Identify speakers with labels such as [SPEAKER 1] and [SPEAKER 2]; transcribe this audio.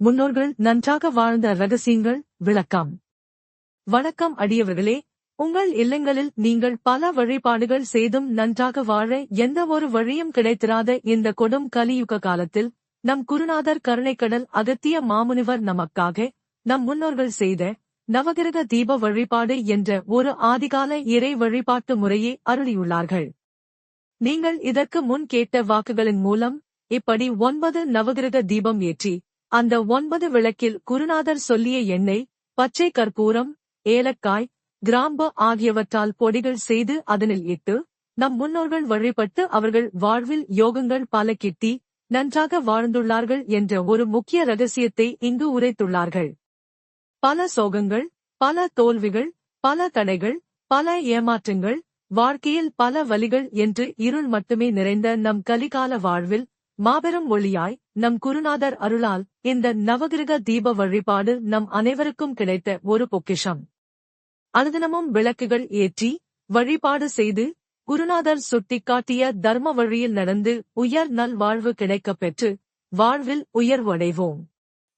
[SPEAKER 1] முன்னோர்கள் நன்றாக வாழ்ந்த ரகசியங்கள் விளக்கம். வணக்கம் அடியவர்களே உங்கள் இல்லங்களில் நீங்கள் பல வழிபாடுகள் செய்தும் நன்றாக வாழ எந்த ஒரு வழியும் கிடைத்திராத இந்த கொடும் கலியுக காலத்தில் நம் குருநாதர் கருணைக்கடல் அகத்திய மாமுனிவர் நமக்காக நம் முன்னோர்கள் செய்த நவகிரக தீப வழிபாடு என்ற ஒரு ஆதிகால இறை வழிபாட்டு முறையை அருளியுள்ளார்கள். நீங்கள் இதற்கு முன் கேட்ட வாக்குகளின் மூலம் இப்படி ஒன்பது நவகிரக தீபம் ஏற்றி அந்த ஒன்பது விளக்கில் குருநாதர் சொல்லிய எண்ணெய் பச்சை கற்பூரம் ஏலக்காய் கிராம்பு ஆகியவற்றால் பொடிகள் செய்து அதனில் இட்டு நம் முன்னோர்கள் வழிபட்டு அவர்கள் வாழ்வில் யோகங்கள் பல கிட்டி நன்றாக வாழ்ந்துள்ளார்கள் என்ற ஒரு முக்கிய ரகசியத்தை இங்கு உரைத்துள்ளார்கள். பல சோகங்கள் பல தோல்விகள் பல தடைகள் பல ஏமாற்றங்கள் வாழ்க்கையில் பல வலிகள் என்று இருள் மட்டுமே நிறைந்த நம் கலிகால வாழ்வில் மாபெரும் ஒளியாய் நம் குருநாதர் அருளால் இந்த நவகிரக தீப வழிபாடு நம் அனைவருக்கும் கிடைத்த ஒரு பொக்கிஷம். அனுதினமும் விளக்குகள் ஏற்றி வழிபாடு செய்து குருநாதர் சுட்டிக்காட்டிய தர்ம வழியில் நடந்து உயர் நல் வாழ்வு கிடைக்கப் பெற்று வாழ்வில் உயர்வடைவோம்